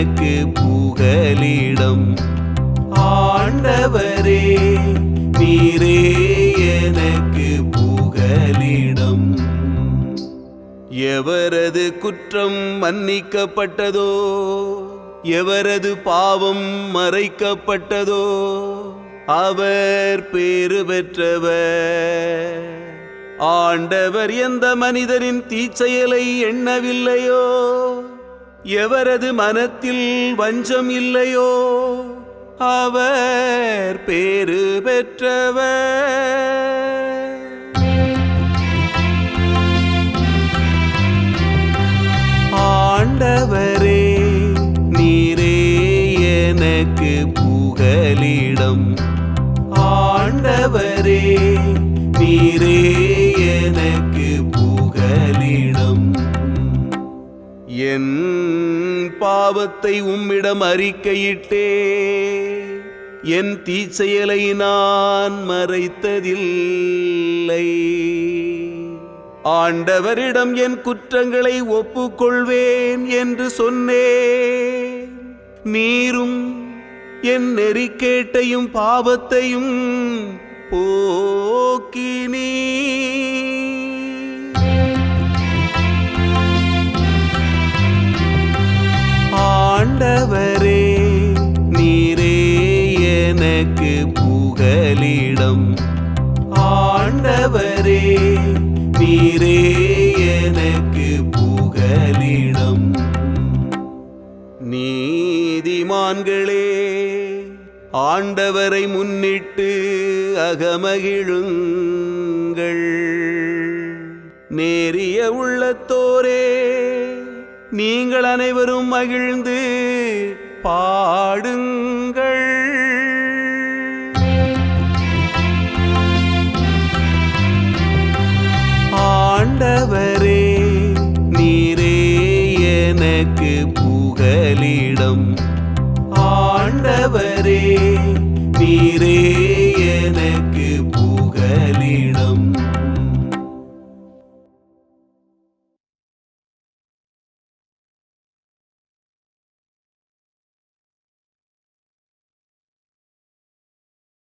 எனக்கு புகலிடம். ஆண்டவரே நீரே எனக்கு புகலிடம். எவரது குற்றம் மன்னிக்கப்பட்டதோ எவரது பாவம் மறைக்கப்பட்டதோ அவர் பேறு பெற்றவர். ஆண்டவர் எந்த மனிதரின் தீச்செயலை எண்ணவில்லையோ எவரது மனத்தில் வஞ்சம் இல்லையோ அவர் பேறு பெற்றவர். ஆண்டவரே நீரே எனக்கு புகலிடம். ஆண்டவரே நீரே என் பாவத்தை உம்மிடம் அறிக்கையிட்டே. என் தீச்செயலை நான் மறைத்ததில்லை. ஆண்டவரிடம் என் குற்றங்களை ஒப்புக்கொள்வேன் என்று சொன்னேன். நீரும் என் நெறிக்கேட்டையும் பாவத்தையும் போக்கினீ எனக்கு புகலிடம். ஆண்டவரே நீரே எனக்கு புகலிடம். நீதிமான்களே ஆண்டவரை முன்னிட்டு அகமகிழுங்கள். நேரிய உள்ளத்தோரே நீங்கள் அனைவரும் மகிழ்ந்து பாடுங்கள். உனக்கு புகலிடம். ஆண்டவரே நீரே